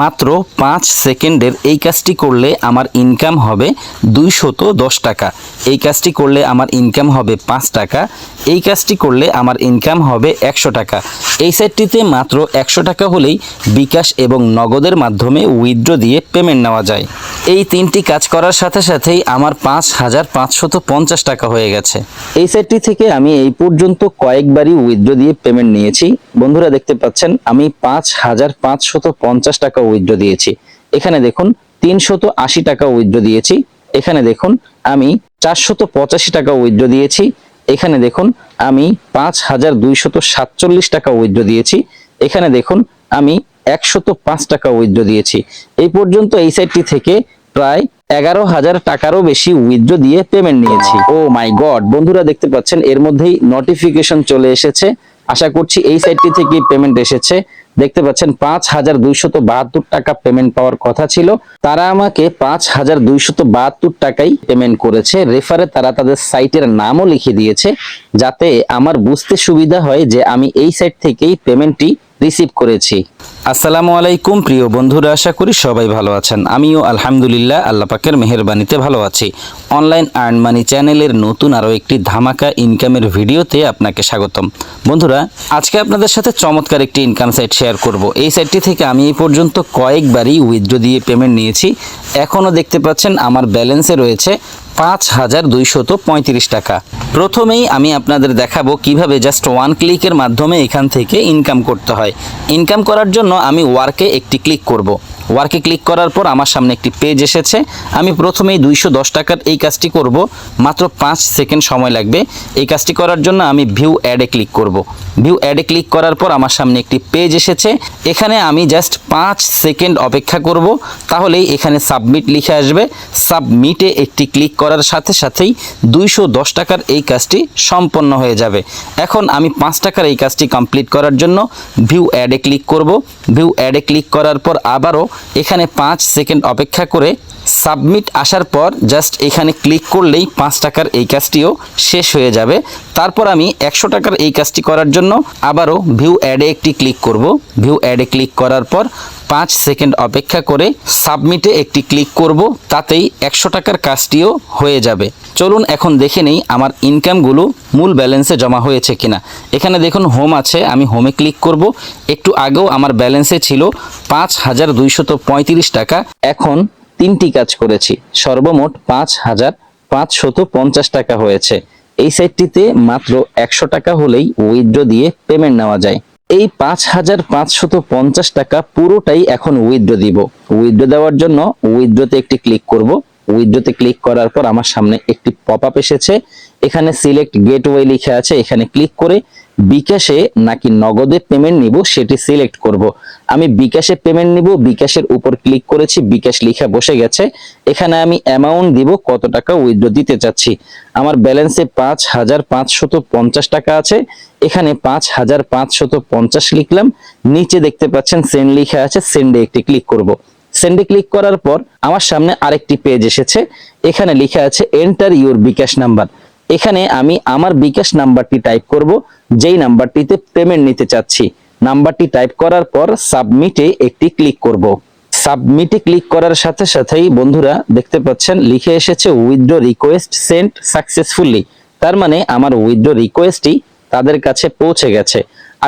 মাত্র পাঁচ সেকেন্ডের এই কাজটি করলে আমার ইনকাম হবে দুইশত দশ টাকা। এই কাজটি করলে আমার ইনকাম হবে পাঁচ টাকা। এই কাজটি করলে আমার ইনকাম হবে একশো টাকা। এই সাইটটিতে মাত্র একশো টাকা হলেই বিকাশ এবং নগদের মাধ্যমে উইথড্র দিয়ে পেমেন্ট নেওয়া যায়। এই তিনটি কাজ করার সাথে সাথেই আমার পাঁচ হাজার পাঁচশত পঞ্চাশ টাকা হয়ে গেছে। এই সাইটটি থেকে আমি এই পর্যন্ত কয়েকবারই উইথড্র দিয়ে পেমেন্ট নিয়েছি। বন্ধুরা দেখতে পাচ্ছেন, আমি পাঁচ হাজার পাঁচশত পঞ্চাশ টাকা উইথড্র দিয়েছি। এখানে দেখুন, তিনশত আশি টাকা উইথড্র দিয়েছি। এখানে দেখুন, আমি চারশত পঁচাশি টাকা উইথড্র দিয়েছি। এখানে দেখুন, আমি পাঁচ হাজার দুইশত সাতচল্লিশ টাকা উইথড্র দিয়েছি। এখানে দেখুন, আমি একশত পাঁচ টাকা উইথড্র দিয়েছি। এই পর্যন্ত এই সাইটটি থেকে প্রায় এগারো হাজার টাকারও বেশি উইথড্র দিয়ে পেমেন্ট নিয়েছি। ও মাই গড বন্ধুরা দেখতে পাচ্ছেন, এর মধ্যেই নোটিফিকেশন চলে এসেছে। আশা করছি এই সাইটটি থেকে পেমেন্ট এসেছে। দেখতে পাচ্ছেন, পাঁচ হাজার দুইশত বাহাত্তর টাকা পেমেন্ট পাওয়ার কথা ছিল। তারা আমাকে পাঁচ হাজার দুইশত বাহাত্তর টাকাই পেমেন্ট করেছে। রেফারে তারা তাদের সাইটের নামও লিখে দিয়েছে, যাতে আমার বুঝতে সুবিধা হয় যে আমি এই সাইট থেকেই পেমেন্টটি রিসিভ করেছি। আসসালামু আলাইকুম, প্রিয় বন্ধুরা, আশা করি সবাই ভালো আছেন। আমিও আলহামদুলিল্লাহ আল্লাহ পাকের মেহেরবানিতে ভালো আছি। অনলাইন আর্ন মানি চ্যানেলের নতুন আরও একটি ধামাকা ইনকামের ভিডিওতে আপনাকে স্বাগতম। বন্ধুরা, আজকে আপনাদের সাথে চমৎকার একটি ইনকাম সাইট শেয়ার করব। এই সাইটটি থেকে আমি এই পর্যন্ত কয়েকবারই উইথড্র দিয়ে পেমেন্ট নিয়েছি। এখনও দেখতে পাচ্ছেন আমার ব্যালেন্সে রয়েছে পাঁচ হাজার দুইশত পঁয়ত্রিশ টাকা প্রথমেই আমি আপনাদের দেখাবো কীভাবে জাস্ট ওয়ান ক্লিকের মাধ্যমে এখান থেকে ইনকাম করতে হয় ইনকাম করার জন্য আমি ওয়ার্কে একটি ক্লিক করব। ওয়ার্কে ক্লিক করার পর আমার সামনে একটি পেজ এসেছে। আমি প্রথমেই দুইশো দশ টাকার এই কাজটি করব। মাত্র পাঁচ সেকেন্ড সময় লাগবে। এই কাজটি করার জন্য আমি ভিউ অ্যাডে ক্লিক করব। ভিউ অ্যাডে ক্লিক করার পর আমার সামনে একটি পেজ এসেছে। এখানে আমি জাস্ট পাঁচ সেকেন্ড অপেক্ষা করব। তাহলেই এখানে সাবমিট লিখে আসবে। সাবমিটে একটি ক্লিক করার সাথে সাথেই দুইশো দশ টাকার এই কাজটি সম্পন্ন হয়ে যাবে। এখন আমি পাঁচ টাকার এই কাজটি কমপ্লিট করার জন্য ভিউ অ্যাডে ক্লিক করব। ভিউ অ্যাডে ক্লিক করার পর আবারও এখানে পাঁচ সেকেন্ড অপেক্ষা করে সাবমিট আসার পর জাস্ট এখানে ক্লিক করলেই পাঁচ টাকার এই কাজটিও শেষ হয়ে যাবে। তারপর আমি একশো টাকার এই কাজটি করার জন্য আবারও ভিউ অ্যাডে একটি ক্লিক করব। ভিউ অ্যাডে ক্লিক করার পর পাঁচ সেকেন্ড অপেক্ষা করে সাবমিটে একটি ক্লিক করব, তাতেই একশো টাকার কাজটিও হয়ে যাবে। চলুন এখন দেখে নেই আমার ইনকামগুলো মূল ব্যালেন্সে জমা হয়েছে কিনা। এখানে দেখুন হোম আছে, আমি হোমে ক্লিক করব। একটু আগেও আমার ব্যালেন্সে ছিল পাঁচ হাজার দুইশত পঁয়ত্রিশ টাকা, এখন তিনটি কাজ করেছি। সর্বমোট পাঁচ হাজার পাঁচশত পঞ্চাশ টাকা হয়েছে। এই সাইটটিতে মাত্র একশো টাকা হলেই উইথড্র দিয়ে পেমেন্ট নেওয়া যায়। এই পাঁচ হাজার পাঁচশত পঞ্চাশ টাকা পুরোটাই এখন উইথড্র দিব। উইথড্র দেওয়ার জন্য উইথড্রতে একটি ক্লিক করব। উইথড্রতে ক্লিক করার পর আমার সামনে একটি পপ আপ এসেছে। এখানে সিলেক্ট গেটওয়ে লিখে আছে, এখানে ক্লিক করে বিকাশে নাকি নগদে পেমেন্ট নিব সেটি সিলেক্ট করব। আমি বিকাশে পেমেন্ট নিব, বিকাশের উপর ক্লিক করেছি, বিকাশ লিখা বসে গেছে। এখানে আমি অ্যামাউন্ট দিব, কত টাকা উইথড্র দিতে চাচ্ছি। আমার ব্যালেন্সে পাঁচ হাজার পাঁচশত পঞ্চাশ টাকা আছে। এখানে পাঁচ হাজার পাঁচশত পঞ্চাশ লিখলাম। নিচে দেখতে পাচ্ছেন সেন্ড লিখা আছে, সেন্ডে একটি ক্লিক করব। সেন্ডে ক্লিক করার পর আমার সামনে আরেকটি পেজ এসেছে। এখানে লেখা আছে এন্টার ইউর বিকাশ নাম্বার। এখানে আমি আমার বিকাশ নাম্বারটি টাইপ করব, যেই নাম্বারটিতে পেমেন্ট নিতে চাচ্ছি। নাম্বারটি টাইপ করার পর সাবমিটে একটি ক্লিক করব। সাবমিটে ক্লিক করার সাথে সাথেই বন্ধুরা দেখতে পাচ্ছেন, লিখে এসেছে উইথড্র রিকোয়েস্ট সেন্ট সাকসেসফুলি তার মানে আমার উইথড্র রিকোয়েস্টটি তাদের কাছে পৌঁছে গেছে।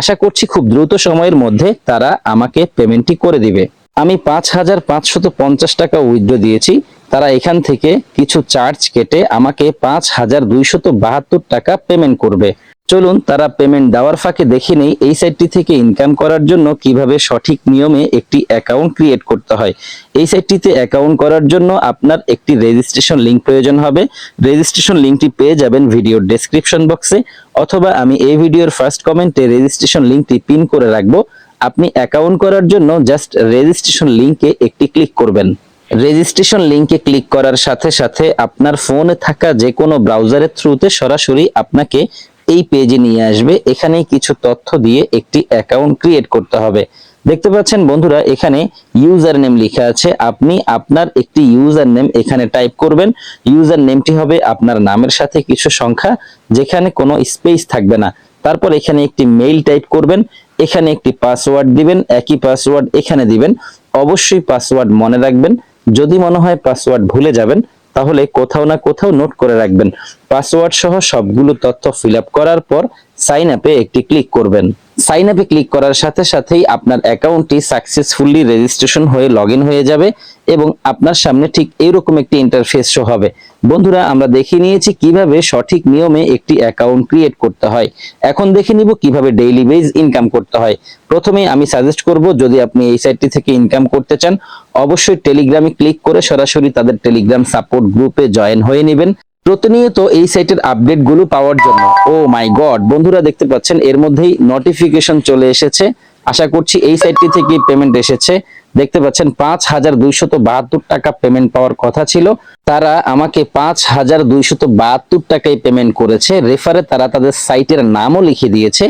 আশা করছি খুব দ্রুত সময়ের মধ্যে তারা আমাকে পেমেন্টটি করে দিবে। আমি পাঁচ হাজার পাঁচশত পঞ্চাশ টাকা উইথড্র দিয়েছি। তারা এখান থেকে কিছু চার্জ কেটে আমাকে পাঁচ হাজার দুইশত বাহাত্তর টাকা পেমেন্ট করবে। চলুন, তারা পেমেন্ট দেওয়ার ফাঁকে দেখে নেই এই সাইটটি থেকে ইনকাম করার জন্য কীভাবে সঠিক নিয়মে একটি অ্যাকাউন্ট ক্রিয়েট করতে হয়। এই সাইটটিতে অ্যাকাউন্ট করার জন্য আপনার একটি রেজিস্ট্রেশন লিংক প্রয়োজন হবে। রেজিস্ট্রেশন লিঙ্কটি পেয়ে যাবেন ভিডিওর ডেসক্রিপশন বক্সে অথবা আমি এই ভিডিওর ফার্স্ট কমেন্টে রেজিস্ট্রেশন লিঙ্কটি পিন করে রাখব। আপনি অ্যাকাউন্ট করার জন্য জাস্ট রেজিস্ট্রেশন লিংকে একটি ক্লিক করবেন। রেজিস্ট্রেশন লিংকে ক্লিক করার সাথে সাথে আপনার ফোনে থাকা যে কোনো ব্রাউজারের থ্রুতে সরাসরি আপনাকে এই পেজে নিয়ে আসবে। এখানে কিছু তথ্য দিয়ে একটি অ্যাকাউন্ট ক্রিয়েট করতে হবে। দেখতে পাচ্ছেন বন্ধুরা, এখানে ইউজার নেম লেখা আছে। আপনি আপনার একটি ইউজার নেম এখানে টাইপ করবেন। ইউজার নেমটি হবে আপনার নামের সাথে কিছু সংখ্যা, যেখানে কোনো স্পেস থাকবে না। তারপর এখানে একটি মেইল টাইপ করবেন। এখানে একটি পাসওয়ার্ড দিবেন, একই পাসওয়ার্ড এখানে দিবেন। অবশ্যই পাসওয়ার্ড মনে রাখবেন। যদি মনে হয় পাসওয়ার্ড ভুলে যাবেন, তাহলে কোথাও না কোথাও নোট করে রাখবেন। পাসওয়ার্ড সহ সবগুলো তথ্য ফিল করার পর সাইন আপে একটি ক্লিক করবেন। সাইন আপে ক্লিক করার সাথে সাথেই আপনার অ্যাকাউন্টটি সাকসেসফুলি রেজিস্ট্রেশন হয়ে লগ হয়ে যাবে এবং আপনার সামনে ঠিক এইরকম একটি ইন্টারফেস শো হবে। বন্ধুরা, আমরা দেখে নিয়েছি কীভাবে সঠিক নিয়মে একটি অ্যাকাউন্ট ক্রিয়েট করতে হয়। এখন দেখে নিব কীভাবে ডেইলি বেজ ইনকাম করতে হয়। প্রথমে আমি সাজেস্ট করব, যদি আপনি এই সাইটটি থেকে ইনকাম করতে চান, অবশ্যই টেলিগ্রামে ক্লিক করে সরাসরি তাদের টেলিগ্রাম সাপোর্ট গ্রুপে জয়েন হয়ে নেবেন। প্রতিনিয়ত এই সাইটের আপডেটগুলো পাওয়ার জন্য। ও মাই গড বন্ধুরা দেখতে পাচ্ছেন, এর মধ্যেই নোটিফিকেশন চলে এসেছে। আশা করছি এই সাইটটি থেকে পেমেন্ট এসেছে। দেখতে পাচ্ছেন, পাঁচ হাজার দুইশত বাহাত্তর টাকা পেমেন্ট পাওয়ার কথা ছিল। তারা আমাকে পাঁচ হাজার দুইশত বাহাত্তর টাকায় পেমেন্ট করেছে। রেফারে তারা তাদের সাইটের নামও লিখে দিয়েছে,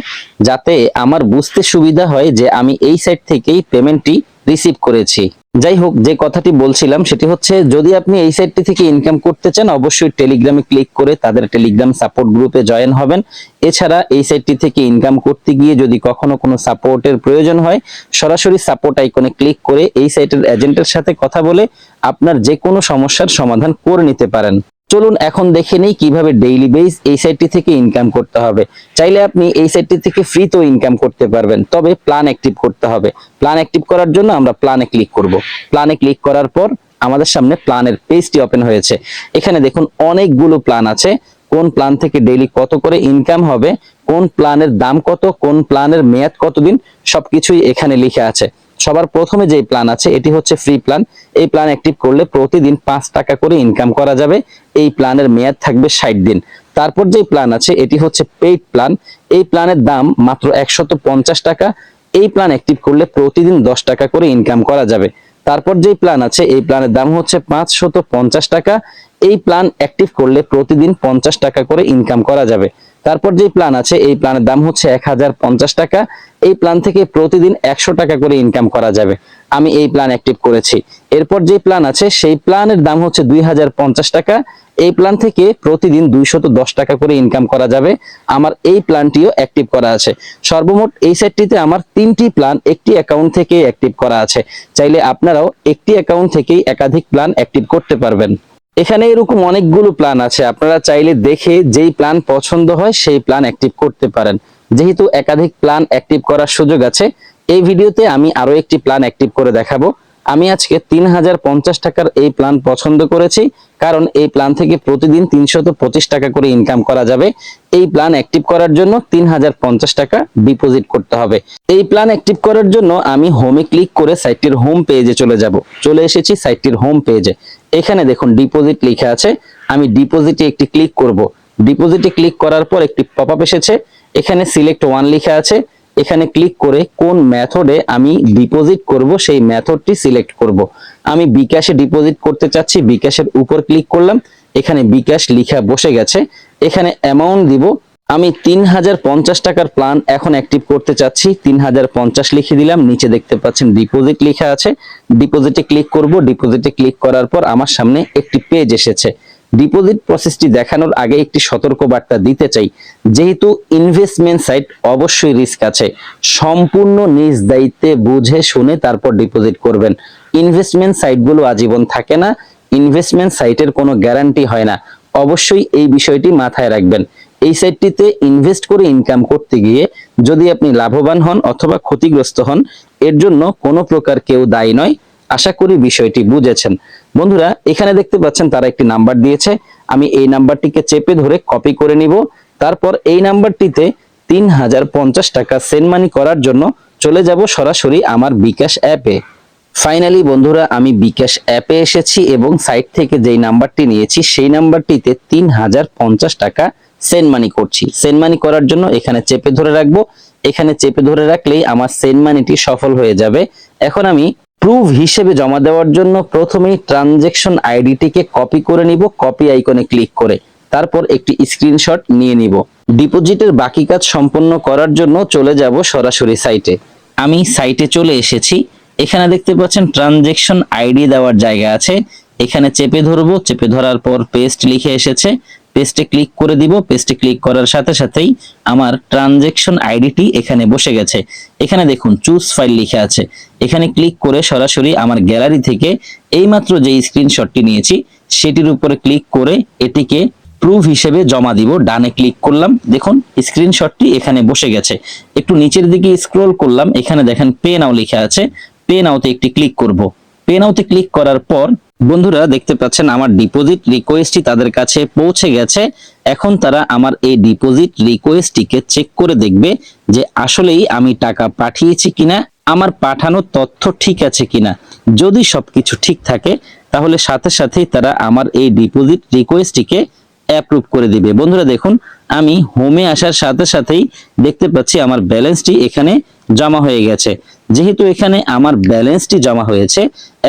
যাতে আমার বুঝতে সুবিধা হয় যে আমি এই সাইট থেকেই পেমেন্টটি রিসিভ করেছি। যাই হোক যে কথাটি বলছিলাম সেটি হচ্ছে, যদি আপনি এই সাইটটি থেকে ইনকাম করতে চান, অবশ্যই টেলিগ্রামে ক্লিক করে তাদের টেলিগ্রাম সাপোর্ট গ্রুপে জয়েন হবেন। এছাড়া এই সাইটটি থেকে ইনকাম করতে গিয়ে যদি কখনো কোনো সাপোর্টের প্রয়োজন হয়, সরাসরি সাপোর্ট আইকনে ক্লিক করে এই সাইটের এজেন্টের সাথে কথা বলে আপনার যে কোনো সমস্যার সমাধান করে নিতে পারেন। চলুন এখন দেখে নেই কীভাবে ডেইলি বেস এই সাইটটি থেকে ইনকাম করতে হবে। চাইলে আপনি এই সাইটটি থেকে ফ্রিতেও ইনকাম করতে পারবেন, তবে প্ল্যান অ্যাক্টিভ করতে হবে। প্ল্যান অ্যাক্টিভ করার জন্য আমরা প্ল্যানে ক্লিক করব। প্ল্যানে ক্লিক করার পর আমাদের সামনে প্ল্যানের পেজটি ওপেন হয়েছে। এখানে দেখুন অনেকগুলো প্ল্যান আছে। কোন প্ল্যান থেকে ডেইলি কত করে ইনকাম হবে, কোন প্ল্যানের দাম কত, কোন প্ল্যানের মেয়াদ কতদিন, সবকিছুই এখানে লিখে আছে। সবার প্রথমে যে প্ল্যান আছে, এটি হচ্ছে ফ্রি প্ল্যান এই প্ল্যান অ্যাক্টিভ করলে প্রতিদিন পাঁচ টাকা করে ইনকাম করা যাবে। এই প্ল্যানের মেয়াদ থাকবে ষাট দিন। তারপর যে প্ল্যান আছে, এটি হচ্ছে পেইড প্ল্যান এই প্ল্যানের দাম মাত্র একশত টাকা। এই প্ল্যান অ্যাক্টিভ করলে প্রতিদিন দশ টাকা করে ইনকাম করা যাবে। তারপর যে প্ল্যান আছে, এই প্ল্যানের দাম হচ্ছে পাঁচশত টাকা। এই প্ল্যান অ্যাক্টিভ করলে প্রতিদিন পঞ্চাশ টাকা করে ইনকাম করা যাবে। তারপর যে প্ল্যান আছে, এই প্ল্যানের দাম হচ্ছে এক হাজার পঞ্চাশ টাকা। এই প্ল্যান থেকে প্রতিদিন একশো টাকা করে ইনকাম করা যাবে। আমি এই প্ল্যান অ্যাক্টিভ করেছি। এরপর যে প্ল্যান আছে, সেই প্ল্যানের দাম হচ্ছে দুই হাজার পঞ্চাশ টাকা। এই প্ল্যান থেকে প্রতিদিন দুইশত দশ টাকা করে ইনকাম করা যাবে। আমার এই প্ল্যানটিও অ্যাক্টিভ করা আছে। সর্বমোট এই সেটটিতে আমার তিনটি প্ল্যান একটি অ্যাকাউন্ট থেকে অ্যাক্টিভ করা আছে। চাইলে আপনারাও একটি অ্যাকাউন্ট থেকেই একাধিক প্ল্যান অ্যাক্টিভ করতে পারবেন। এখানে এরকম অনেকগুলো প্ল্যান আছে। আপনারা চাইলে দেখে যেই প্ল্যান পছন্দ হয় সেই প্ল্যান অ্যাক্টিভ করতে পারেন। যেহেতু একাধিক প্ল্যান অ্যাক্টিভ করার সুযোগ আছে, এই ভিডিওতে আমি আরও একটি প্ল্যান অ্যাক্টিভ করে দেখাবো। আমি আজকে তিন হাজার পঞ্চাশ টাকার এই প্ল্যান পছন্দ করেছি, কারণ এই প্ল্যান থেকে প্রতিদিন তিনশত পঁচিশ টাকা করে ইনকাম করা যাবে। এই প্ল্যান অ্যাক্টিভ করার জন্য তিন হাজার পঞ্চাশ টাকা ডিপোজিট করতে হবে। এই প্ল্যান অ্যাক্টিভ করার জন্য আমি হোমে ক্লিক করে সাইটটির হোম পেজে চলে যাব। চলে এসেছি সাইটটির হোম পেজে এখানে দেখুন ডিপোজিট লেখা আছে। আমি ডিপোজিটে একটি ক্লিক করব। ডিপোজিটে ক্লিক করার পর একটি পপ আপ এসেছে। এখানে সিলেক্ট ওয়ান লেখা আছে। এখানে ক্লিক করে কোন মেথডে আমি ডিপোজিট করব, সেই মেথডটি সিলেক্ট করব। আমি বিকাশে ডিপোজিট করতে চাচ্ছি বিকাশের উপর ক্লিক করলাম, এখানে বিকাশ লিখা বসে গেছে। এখানে অ্যামাউন্ট দিব, আমি তিন হাজার পঞ্চাশ টাকার প্ল্যান এখন অ্যাক্টিভ করতে চাচ্ছি তিন হাজার পঞ্চাশ লিখে দিলাম, নিচে দেখতে পাচ্ছেন ডিপোজিট লেখা আছে। ডিপোজিটে ক্লিক করব ডিপোজিটে ক্লিক করার পর আমার সামনে একটি পেজ এসেছে। ডিপোজিট প্রসেসটি দেখানোর আগে একটি সতর্ক বার্তা দিতে চাই। যেহেতু ইনভেস্টমেন্ট সাইট অবশ্যই রিস্ক আছে। সম্পূর্ণ নিজ দায়িত্বে বুঝে শুনে তারপর ডিপোজিট করবেন। ইনভেস্টমেন্ট সাইটগুলো আজীবন থাকে না। ইনভেস্টমেন্ট সাইটের কোনো গ্যারান্টি হয় না। অবশ্যই এই বিষয়টি মাথায় রাখবেন। এই সাইটটিতে ইনভেস্ট করে ইনকাম করতে গিয়ে যদি আপনি লাভবান হন অথবা ক্ষতিগ্রস্ত হন, এর জন্য কোনো প্রকার কেউ দায়ী নয়। আশা করি বিষয়টি বুঝেছেন। বন্ধুরা, এখানে দেখতে পাচ্ছেন তারা একটি নাম্বার দিয়েছে। আমি এই নাম্বারটিকে চেপে ধরে কপি করে নিব। তারপর এই নাম্বারটিতে তিন হাজার পঞ্চাশ টাকা সেন্ড মানি করার জন্য চলে যাব সরাসরি আমার বিকাশ অ্যাপে ফাইনালি বন্ধুরা, আমি বিকাশ অ্যাপে এসেছি এবং সাইট থেকে যেই নাম্বারটি নিয়েছি, সেই নাম্বারটিতে তিন হাজার পঞ্চাশ টাকা সেন্ড মানি করছি। সেন্ড মানি করার জন্য এখানে চেপে ধরে রাখব। এখানে চেপে ধরে রাখলেই আমার সেন্ড মানিটি সফল হয়ে যাবে। এখন আমি প্রুফ হিসেবে জমা দেওয়ার জন্য প্রথমেই ট্রানজেকশন আইডিটিকে কপি করে নিব কপি আইকনে ক্লিক করে। তারপর একটি স্ক্রিনশট নিয়ে নিব। ডিপোজিটের বাকি কাজ সম্পন্ন করার জন্য চলে যাব সরাসরি সাইটে আমি সাইটে চলে এসেছি। এখানে দেখতে পাচ্ছেন ট্রানজেকশন আইডি দেওয়ার জায়গা আছে। এখানে চেপে ধরবো। চেপে ধরার পর পেস্ট লিখে এসেছে। পেস্টে ক্লিক করে দিব। পেস্টে ক্লিক করার সাথে সাথেই আমার ট্রানজেকশন আইডিটি এখানে বসে গেছে। এখানে দেখুন চুজ ফাইল লিখে আছে। এখানে ক্লিক করে সরাসরি আমার গ্যালারি থেকে এইমাত্র যে স্ক্রিনশটটি নিয়েছি, সেটির উপরে ক্লিক করে এটিকে প্রুফ হিসেবে জমা দিব। ডানে ক্লিক করলাম। দেখুন স্ক্রিনশটটি এখানে বসে গেছে। একটু নিচের দিকে স্ক্রল করলাম। এখানে দেখেন পে নাও লেখা আছে। পে নাওতে একটি ক্লিক করব। পে নাওতে ক্লিক করার পর বন্ধুরা দেখতে পাচ্ছেন আমার ডিপোজিট রিকোয়েস্টটি তাদের কাছে পৌঁছে গেছে। এখন তারা আমার এই ডিপোজিট রিকোয়েস্টটিকে চেক করে দেখবে যে আসলেই আমি টাকা পাঠিয়েছি কিনা, আমার পাঠানোর তথ্য ঠিক আছে কিনা। যদি সবকিছু ঠিক থাকে, তাহলে সাথে সাথেই তারা আমার এই ডিপোজিট রিকোয়েস্টটিকে অ্যাপ্রুভ করে দিবে। বন্ধুরা দেখুন আমি হোমে আসার সাথে সাথেই দেখতে পাচ্ছি আমার ব্যালেন্সটি এখানে জমা হয়ে গেছে। যেহেতু এখানে আমার ব্যালেন্সটি জমা হয়েছে,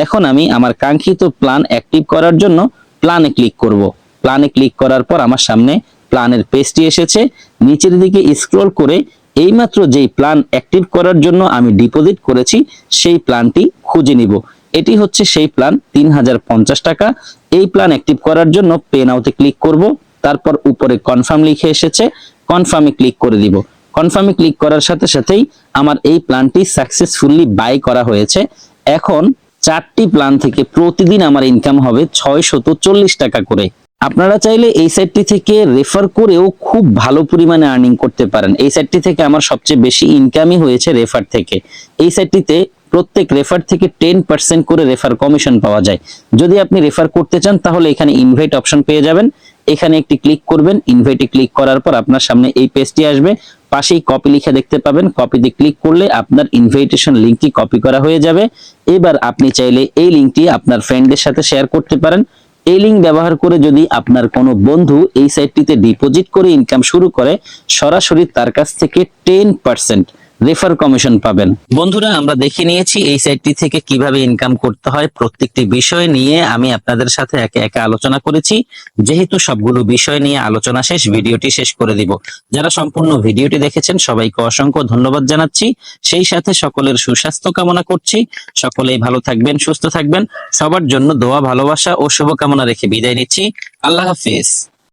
এখন আমি আমার কাঙ্ক্ষিত প্ল্যান অ্যাক্টিভ করার জন্য প্ল্যানে ক্লিক করব। প্ল্যানে ক্লিক করার পর আমার সামনে প্ল্যানের পেজটি এসেছে। নিচের দিকে স্ক্রল করে এইমাত্র যেই প্ল্যান অ্যাক্টিভ করার জন্য আমি ডিপোজিট করেছি, সেই প্ল্যানটি খুঁজে নিব। এটি হচ্ছে সেই প্ল্যান তিন হাজার পঞ্চাশ টাকা। এই প্ল্যান অ্যাক্টিভ করার জন্য পে নাওতে ক্লিক করব। তারপর উপরে কনফার্ম লিখে এসেছে কনফার্মে ক্লিক করে দিব। কনফার্মে ক্লিক করার সাথে সাথেই আমার এই প্ল্যানটি সাকসেসফুলি বাই করা হয়েছে। এখন চারটি প্ল্যান থেকে প্রতিদিন আমার ইনকাম হবে ছয়শত চল্লিশ টাকা করে। আপনারা চাইলে এই সাইটটি থেকে রেফার করেও খুব ভালো পরিমাণে আর্নিং করতে পারেন। এই সাইটটি থেকে আমার সবচেয়ে বেশি ইনকামই হয়েছে রেফার থেকে। এই সাইটটিতে প্রত্যেক রেফার থেকে টেন পার্সেন্ট করে রেফার কমিশন পাওয়া যায়। যদি আপনি রেফার করতে চান, তাহলে এখানে ইনভাইট অপশন পেয়ে যাবেন। এখানে একটি ক্লিক করবেন ইনভাইটে ক্লিক করার পর আপনার সামনে এই পেজটি আসবে। পাশেই কপি লিখে দেখতে পাবেন। কপিতে ক্লিক করলে আপনার ইনভাইটেশন লিঙ্কটি কপি করা হয়ে যাবে। এবার আপনি চাইলে এই লিঙ্কটি আপনার ফ্রেন্ডদের সাথে শেয়ার করতে পারেন। এই লিঙ্ক ব্যবহার করে যদি আপনার কোনো বন্ধু এই সাইটটিতে ডিপোজিট করে ইনকাম শুরু করে, সরাসরি তার কাছ থেকে টেন পার্সেন্ট রেফার কমিশন পাবেন। বন্ধুরা, আমরা দেখে নিয়েছি এই সাইটটি থেকে কীভাবে ইনকাম করতে হয় প্রত্যেকটি বিষয় নিয়ে। আমি আপনাদের সাথে একে একে আলোচনা করেছি। যেহেতু সবগুলো বিষয় নিয়ে আলোচনা শেষ, ভিডিওটি শেষ করে দিব। যারা সম্পূর্ণ ভিডিওটি দেখেছেন, সবাইকে অসংখ্য ধন্যবাদ জানাচ্ছি। সেই সাথে সকলের সুস্বাস্থ্য কামনা করছি। সকলেই ভালো থাকবেন, সুস্থ থাকবেন। সবার জন্য দোয়া, ভালোবাসা ও শুভকামনা রেখে বিদায় নিচ্ছি। আল্লাহ হাফিজ।